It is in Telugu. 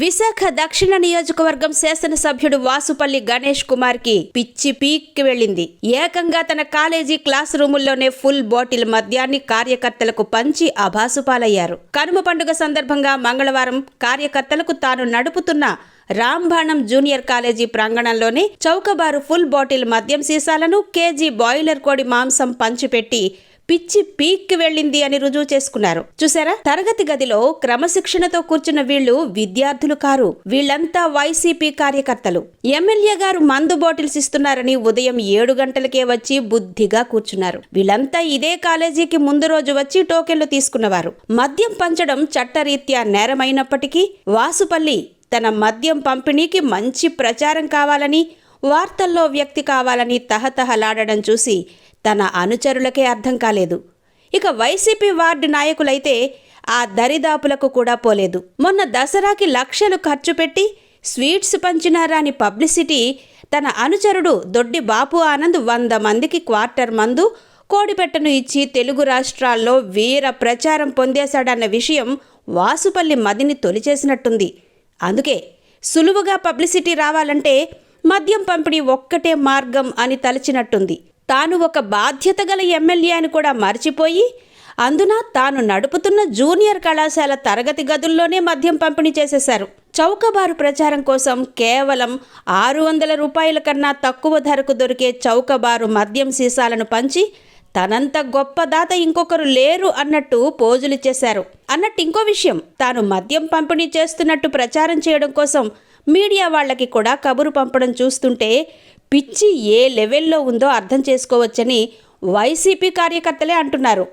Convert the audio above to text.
విశాఖ దక్షిణ నియోజకవర్గం శాసనసభ్యుడు వాసుపల్లి గణేష్ కుమార్కి పిచ్చి పీక్కి వెళ్ళింది. ఏకంగా తన కాలేజీ క్లాస్ రూముల్లోనే ఫుల్ బాటిల్ మద్యాన్ని కార్యకర్తలకు పంచి అభాసుపాలయ్యారు కనుమ పండుగ సందర్భంగా మంగళవారం కార్యకర్తలకు తాను నడుపుతున్న రాంబాణం జూనియర్ కాలేజీ ప్రాంగణంలోనే చౌకబారు ఫుల్ బాటిల్ మద్యం సీసాలను కేజీ బాయిలర్ కోడి మాంసం పంచిపెట్టి పిచ్చి పీక్కి వెళ్ళింది అని రుజువు చేసుకున్నారు. చూసారా తరగతి గదిలో క్రమశిక్షణతో కూర్చున్న వీళ్ళు విద్యార్థులు కారు. వీళ్ళంతా వైసీపీ కార్యకర్తలు. ఎమ్మెల్యే గారు మందు బాటిల్స్ ఇస్తున్నారని ఉదయం ఏడు గంటలకే వచ్చి బుద్ధిగా కూర్చున్నారు. వీళ్ళంతా ఇదే కాలేజీకి ముందు రోజు వచ్చి టోకెన్లు తీసుకున్నవారు. మద్యం పంచడం చట్టరీత్యా నేరమైనప్పటికీ వాసుపల్లి తన మద్యం పంపిణీకి మంచి ప్రచారం కావాలని వార్తల్లో వ్యక్తి కావాలని తహతహలాడడం చూసి తన అనుచరులకే అర్థం కాలేదు. ఇక వైసీపీ వార్డు నాయకులైతే ఆ దరిదాపులకు కూడా పోలేదు. మొన్న దసరాకి లక్షలు ఖర్చు పెట్టి స్వీట్స్ పంచినారాని పబ్లిసిటీ తన అనుచరుడు దొడ్డి బాపు ఆనంద్ వంద మందికి క్వార్టర్ మందు కోడిపెట్టను ఇచ్చి తెలుగు రాష్ట్రాల్లో వీర ప్రచారం పొందేశాడన్న విషయం వాసుపల్లి మదిని తొలిచేసినట్టుంది. అందుకే సులువుగా పబ్లిసిటీ రావాలంటే మద్యం పంపిణీ ఒక్కటే మార్గం అని తలచినట్టుంది. తాను ఒక బాధ్యత గల ఎమ్మెల్యే అని కూడా మర్చిపోయి అందున తాను నడుపుతున్న జూనియర్ కళాశాల తరగతి గదుల్లోనే మద్యం పంపిణీ చేసేశారు. చౌకబారు ప్రచారం కోసం కేవలం ఆరు వందల రూపాయల కన్నా తక్కువ ధరకు దొరికే చౌకబారు మద్యం సీసాలను పంచి తనంత గొప్ప దాత ఇంకొకరు లేరు అన్నట్టు పోజులు చేశారు. అన్నట్టు ఇంకో విషయం తాను మద్యం పంపిణీ చేస్తున్నట్టు ప్రచారం చేయడం కోసం మీడియా వాళ్ళకి కూడా కబురు పంపడం చూస్తుంటే పిచ్చి ఏ లెవెల్లో ఉందో అర్థం చేసుకోవచ్చని వైసీపీ కార్యకర్తలే అంటున్నారు.